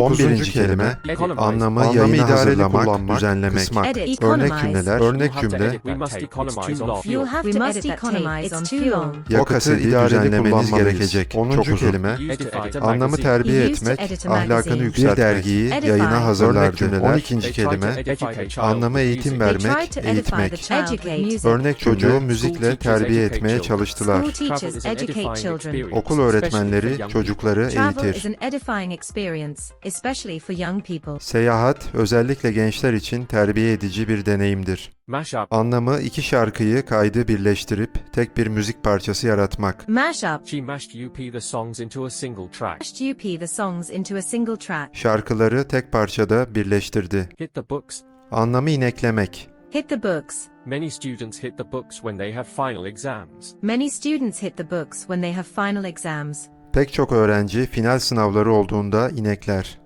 11. kelime anlamı yayına hazırlamak, düzenlemek, kısmak, Edit. örnek cümleler, örnek cümle, fuel. have to edit that tape. economize on It's too fuel. long. yakıtı idareli kullanmamız gerekecek. 10. kelime anlamı terbiye etmek, ahlakını magazine. Bir yükseltmek. dergiyi Edify. yayına hazırlardı. Örnek cümleler. 12. kelime anlamı eğitim vermek, eğitmek. Örnek çocuğu müzikle terbiye etmeye çalıştılar. Okul öğretmenleri çocukları eğitir. Especially for young people. Seyahat özellikle gençler için terbiye edici bir deneyimdir. Mashup. Anlamı iki şarkıyı kaydı birleştirip tek bir müzik parçası yaratmak. Mashup. She mashed up the songs into a single track. Mashed UP the songs into a single track. Şarkıları tek parçada birleştirdi. Hit the books. Anlamı ineklemek. Hit the books. Many students hit the books when they have final exams. Many students hit the books when they have final exams. Pek çok öğrenci final sınavları olduğunda inekler.